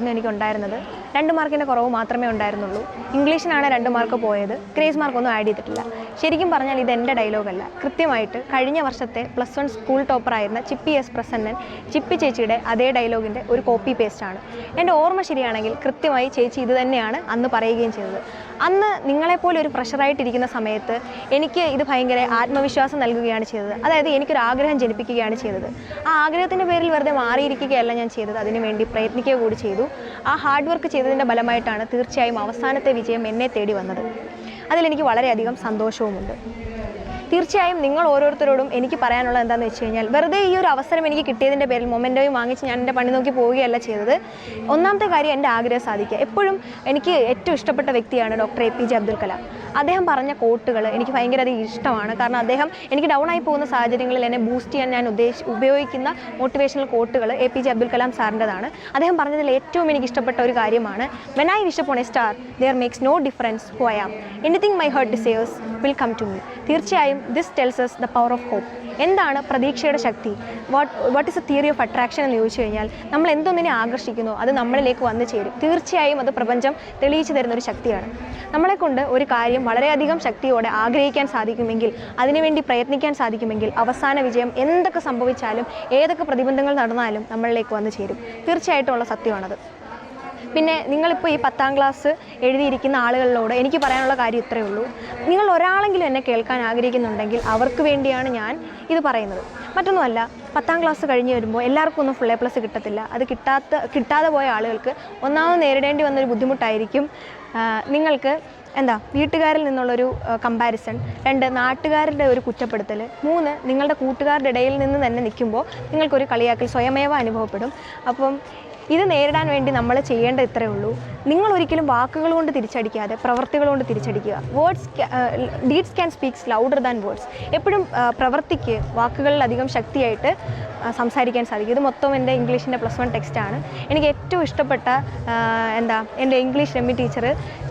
ആയിരുന്നു എനിക്കുണ്ടായിരുന്നത്. രണ്ട് മാർക്കിന്റെ കുറവ് മാത്രമേ ഉണ്ടായിരുന്നുള്ളൂ. ഇംഗ്ലീഷിനാണ് രണ്ട് മാർക്ക് പോയത്. ഗ്രേസ് മാർക്കൊന്നും ആഡ് ചെയ്തിട്ടില്ല. ശരിക്കും പറഞ്ഞാൽ ഇത് എന്റെ ഡയലോഗല്ല കൃത്യമായിട്ട് കഴിഞ്ഞ വർഷത്തെ പ്ലസ് വൺ സ്കൂൾ ടോപ്പർ ടോപ്പറായിരുന്ന ചിപ്പി എസ് പ്രസന്നൻ ചിപ്പി ചേച്ചിയുടെ അതേ ഡയലോഗിന്റെ ഒരു കോപ്പി പേസ്റ്റ് ആണ്. എന്റെ ഓർമ്മ ശരിയാണെങ്കിൽ കൃത്യമായി ചേച്ചി ഇത് തന്നെയാണ് അന്ന് പറയുകയും ചെയ്തത്. അന്ന് നിങ്ങളെപ്പോലെ ഒരു പ്രഷറായിട്ടിരിക്കുന്ന സമയത്ത് എനിക്ക് ഇത് ഭയങ്കര ആത്മവിശ്വാസം നൽകുകയാണ് ചെയ്തത്. അതായത് എനിക്കൊരു ആഗ്രഹം ജനിപ്പിക്കുകയാണ് ചെയ്തത്. ആ ആഗ്രഹത്തിന്റെ പേരിൽ വെറുതെ മാറിയിരിക്കുകയല്ല ഞാൻ ചെയ്തത്. അതിനുവേണ്ടി പ്രയത്നിക്കുക കൂടി ചെയ്തു. ആ ഹാർഡ് വർക്ക് ചെയ്തതിന്റെ ഫലമായിട്ടാണ് തീർച്ചയായും അവസാനത്തെ വിജയം എന്നെ തേടി വന്നത്. അതിലെനിക്ക് വളരെയധികം സന്തോഷവുമുണ്ട്. തീർച്ചയായും നിങ്ങൾ ഓരോരുത്തരോടും എനിക്ക് പറയാനുള്ളത് എന്താണെന്ന് വെച്ച് കഴിഞ്ഞാൽ വെറുതെ ഈ ഒരു അവസരം എനിക്ക് കിട്ടിയതിന്റെ പേരിൽ മൊമെന്റോയും വാങ്ങിച്ച് ഞാൻ എന്റെ പണി നോക്കി പോവുകയല്ല ചെയ്തത്. ഒന്നാമത്തെ കാര്യം എന്റെ ആഗ്രഹം സാധിക്കുക. എപ്പോഴും എനിക്ക് ഏറ്റവും ഇഷ്ടപ്പെട്ട വ്യക്തിയാണ് doctor A P J Abdul Kalam. അദ്ദേഹം പറഞ്ഞ കോട്ടുകൾ എനിക്ക് ഭയങ്കര അധികം ഇഷ്ടമാണ്. കാരണം അദ്ദേഹം എനിക്ക് ഡൗൺ ആയി പോകുന്ന സാഹചര്യങ്ങളിൽ എന്നെ ബൂസ്റ്റ് ചെയ്യാൻ ഞാൻ ഉദ്ദേശി ഉപയോഗിക്കുന്ന motivational കോട്ടുകൾ A P J Abdul Kalam സാറിന്റെതാണ്. അദ്ദേഹം പറഞ്ഞതിൽ ഏറ്റവും എനിക്ക് ഇഷ്ടപ്പെട്ട ഒരു കാര്യമാണ് when I wish a star there makes no difference who I am anything my heart desires will come to me തീർച്ചയായും this tells us the power of hope എന്താണ് പ്രതീക്ഷയുടെ ശക്തി? What what is a theory of attraction എന്ന് ചോദിച്ചു കഴിഞ്ഞാൽ നമ്മൾ എന്തൊന്നിനെ ആകർഷിക്കുന്നു അത് നമ്മളിലേക്ക് വന്നു ചേരും. തീർച്ചയായും അത് പ്രപഞ്ചം തെളിയിച്ചു തരുന്ന ഒരു ശക്തിയാണ്. നമ്മളെ കൊണ്ട് ഒരു കാര്യം വളരെയധികം ശക്തിയോടെ ആഗ്രഹിക്കാൻ സാധിക്കുമെങ്കിൽ അതിനുവേണ്ടി പ്രയത്നിക്കാൻ സാധിക്കുമെങ്കിൽ അവസാന വിജയം എന്തൊക്കെ സംഭവിച്ചാലും ഏതൊക്കെ പ്രതിബന്ധങ്ങൾ നടന്നാലും നമ്മളിലേക്ക് വന്നു ചേരും. തീർച്ചയായിട്ടും ഉള്ള സത്യമാണത്. പിന്നെ നിങ്ങളിപ്പോൾ ഈ പത്താം ക്ലാസ് എഴുതിയിരിക്കുന്ന ആളുകളിലോട് എനിക്ക് പറയാനുള്ള കാര്യം ഇത്രയേ ഉള്ളൂ. നിങ്ങൾ ഒരാളെങ്കിലും എന്നെ കേൾക്കാൻ ആഗ്രഹിക്കുന്നുണ്ടെങ്കിൽ അവർക്ക് വേണ്ടിയാണ് ഞാൻ ഇത് പറയുന്നത്. മറ്റൊന്നുമല്ല പത്താം ക്ലാസ് കഴിഞ്ഞ് വരുമ്പോൾ എല്ലാവർക്കും ഒന്നും ഫുൾ എ പ്ലസ് കിട്ടത്തില്ല. അത് കിട്ടാത്ത കിട്ടാതെ പോയ ആളുകൾക്ക് ഒന്നാമത് നേരിടേണ്ടി വന്നൊരു ബുദ്ധിമുട്ടായിരിക്കും നിങ്ങൾക്ക് എന്താ വീട്ടുകാരിൽ നിന്നുള്ളൊരു കമ്പാരിസൺ രണ്ട് നാട്ടുകാരുടെ ഒരു കുറ്റപ്പെടുത്തൽ മൂന്ന് നിങ്ങളുടെ കൂട്ടുകാരുടെ ഇടയിൽ നിന്ന് തന്നെ നിൽക്കുമ്പോൾ നിങ്ങൾക്കൊരു കളിയാക്കൽ സ്വയമേവ അനുഭവപ്പെടും. അപ്പം ഇത് നേരിടാൻ വേണ്ടി നമ്മൾ ചെയ്യേണ്ട ഇത്രയേ ഉള്ളൂ. നിങ്ങൾ ഒരിക്കലും വാക്കുകൾ കൊണ്ട് തിരിച്ചടിക്കാതെ പ്രവർത്തികൾ കൊണ്ട് തിരിച്ചടിക്കുക. Words deeds can speaks louder than words എപ്പോഴും പ്രവർത്തിക്ക് വാക്കുകളിലധികം ശക്തിയായിട്ട് സംസാരിക്കാൻ സാധിക്കും. ഇത് മൊത്തം എന്റെ ഇംഗ്ലീഷിന്റെ പ്ലസ് വൺ ടെക്സ്റ്റാണ് എനിക്ക് ഏറ്റവും ഇഷ്ടപ്പെട്ട എന്താ എന്റെ ഇംഗ്ലീഷ് രമ്യ ടീച്ചർ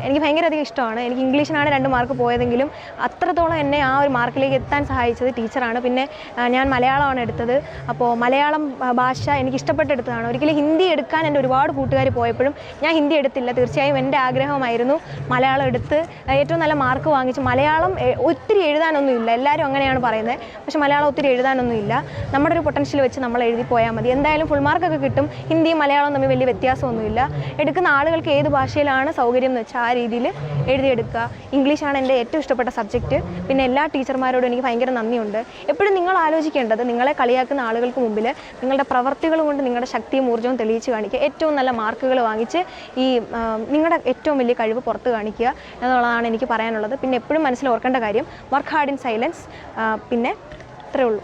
എനിക്ക് ഭയങ്കര അധികം ഇഷ്ടമാണ്. എനിക്ക് ഇംഗ്ലീഷിനാണ് രണ്ട് മാർക്ക് പോയതെങ്കിലും അത്രത്തോളം എന്നെ ആ ഒരു മാർക്കിലേക്ക് എത്താൻ സഹായിച്ചത് ടീച്ചറാണ് പിന്നെ ഞാൻ മലയാളമാണ് എടുത്തത്. അപ്പോൾ മലയാളം ഭാഷ എനിക്ക് ഇഷ്ടപ്പെട്ടെടുത്തതാണ്. ഒരിക്കലും ഹിന്ദി എടുക്കാൻ എന്റെ ഒരുപാട് കൂട്ടുകാർ പോയപ്പോഴും ഞാൻ ഹിന്ദി എടുത്തില്ല. തീർച്ചയായും എന്റെ ആഗ്രഹമായിരുന്നു മലയാളം എടുത്ത് ഏറ്റവും നല്ല മാർക്ക് വാങ്ങിച്ച് മലയാളം ഒത്തിരി എഴുതാനൊന്നും ഇല്ല. എല്ലാവരും അങ്ങനെയാണ് പറയുന്നത്. പക്ഷേ മലയാളം ഒത്തിരി എഴുതാനൊന്നും ഇല്ല. നമ്മുടെ ഒരു പൊട്ടൻഷ്യൽ വെച്ച് നമ്മൾ എഴുതി പോയാൽ മതി. എന്തായാലും ഫുൾ മാർക്കൊക്കെ കിട്ടും. ഹിന്ദിയും മലയാളവും തമ്മിൽ വലിയ വ്യത്യാസമൊന്നുമില്ല എടുക്കുന്ന ആളുകൾക്ക് ഏത് ഭാഷയിലാണ് സൗകര്യം എന്ന് വെച്ചാൽ ആ രീതിയിൽ എഴുതിയെടുക്കുക. ഇംഗ്ലീഷാണ് എന്റെ ഏറ്റവും ഇഷ്ടപ്പെട്ട സബ്ജക്റ്റ് പിന്നെ എല്ലാ ടീച്ചർമാരോടും എനിക്ക് ഭയങ്കര നന്ദിയുണ്ട്. എപ്പോഴും നിങ്ങൾ ആലോചിക്കേണ്ടത് നിങ്ങളെ കളിയാക്കുന്ന ആളുകൾക്ക് മുമ്പിൽ നിങ്ങളുടെ പ്രവർത്തികൾ കൊണ്ട് നിങ്ങളുടെ ശക്തിയും ഊർജവും തെളിയിച്ച് കാണിക്കുക. ഏറ്റവും നല്ല മാർക്കുകൾ വാങ്ങിച്ച് ഈ നിങ്ങളുടെ ഏറ്റവും വലിയ കഴിവ് പുറത്ത് കാണിക്കുക എന്നുള്ളതാണ് എനിക്ക് പറയാനുള്ളത്. പിന്നെ എപ്പോഴും മനസ്സിൽ ഓർക്കേണ്ട കാര്യം വർക്ക് ഹാർഡ് ഇൻ സൈലൻസ് പിന്നെ ഇത്രയേ ഉള്ളൂ.